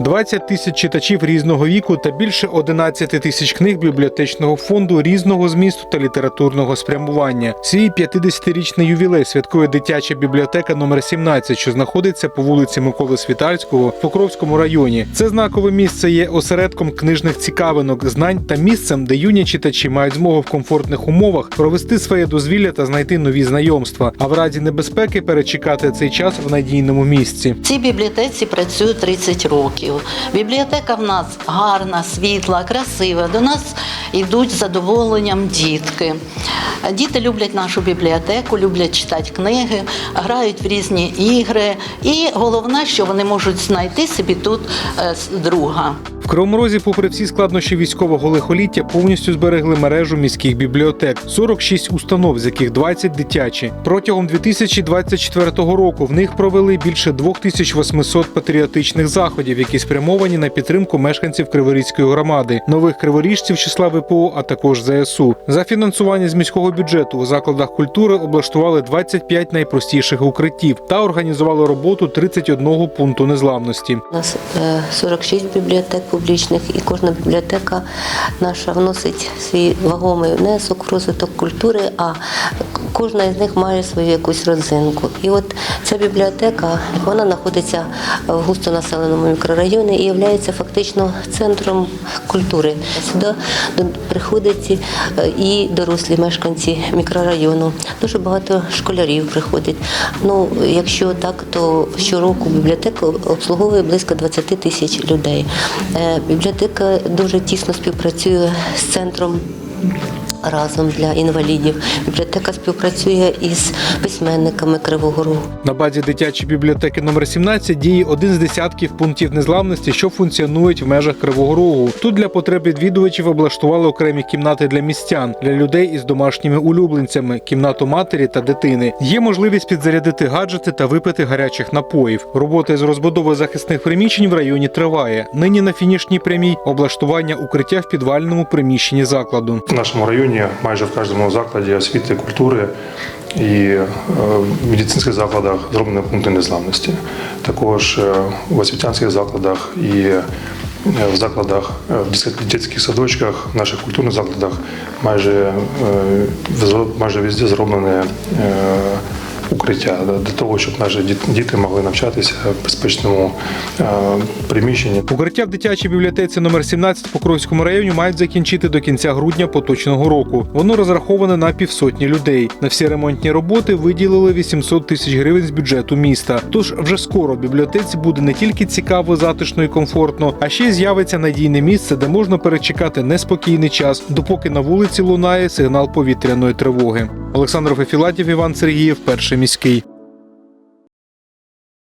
20 тисяч читачів різного віку та більше 11 тисяч книг бібліотечного фонду різного змісту та літературного спрямування. Свій 50-річний ювілей святкує дитяча бібліотека номер 17, що знаходиться по вулиці Миколи Світальського в Покровському районі. Це знакове місце є осередком книжних цікавинок, знань та місцем, де юні читачі мають змогу в комфортних умовах провести своє дозвілля та знайти нові знайомства, а в разі небезпеки перечекати цей час в надійному місці. Цій бібліотеці працюю 30 років. Бібліотека в нас гарна, світла, красива. До нас йдуть з задоволенням дітки. Діти люблять нашу бібліотеку, люблять читати книги, грають в різні ігри. І головне, що вони можуть знайти собі тут е, друга. В Розі, попри всі складнощі військового лихоліття, повністю зберегли мережу міських бібліотек. 46 установ, з яких 20 дитячі. Протягом 2024 року в них провели більше 2800 патріотичних заходів, які спрямовані на підтримку мешканців Криворізької громади, нових криворіжців числа ВПО, а також ЗСУ. За фінансування з міського бюджету у закладах культури облаштували 25 найпростіших укриттів та організували роботу 31 пункту незламності. У нас е, 46 бібліотек публічних, і кожна бібліотека наша вносить свій вагомий внесок в розвиток культури, а кожна із них має свою якусь родзинку. І от ця бібліотека вона знаходиться в густонаселеному мікрорайоні і є фактично центром культури. Сюди приходять е, і дорослі мешканці мікрорайону. Дуже багато школярів приходить. Ну, якщо так, то щороку бібліотека обслуговує близько 20 тисяч людей. Е, Бібліотека дуже тісно співпрацює з центром. Разом для інвалідів бібліотека співпрацює із письменниками Кривого Рогу. На базі дитячої бібліотеки номер 17 діє один з десятків пунктів незламності, що функціонують в межах Кривого Рогу. Тут для потреб відвідувачів облаштували окремі кімнати для містян, для людей із домашніми улюбленцями, кімнату матері та дитини. Є можливість підзарядити гаджети та випити гарячих напоїв. Робота з розбудови захисних приміщень в районі триває. Нині на фінішній прямій облаштування укриття в підвальному приміщенні закладу. В нашому районі майже в кожному закладі освіти, культури і е, в медицинських закладах зроблені пункти незламності. Також е, в освітянських закладах і е, в закладах, в дитячих- садочках, в наших культурних закладах майже, майже везде зроблені укриття для того, щоб наші діт- діти могли навчатися в безпечному е, приміщенні. Укриття в дитячій бібліотеці номер 17 в Покровському районі мають закінчити до кінця грудня поточного року. Воно розраховане на півсотні людей. На всі ремонтні роботи виділили 800 тисяч гривень з бюджету міста. Тож вже скоро в бібліотеці буде не тільки цікаво, затишно і комфортно, а ще й з'явиться надійне місце, де можна перечекати неспокійний час, допоки на вулиці лунає сигнал повітряної тривоги. Олександр Фефілатів, Іван Сергіїв, перший міський.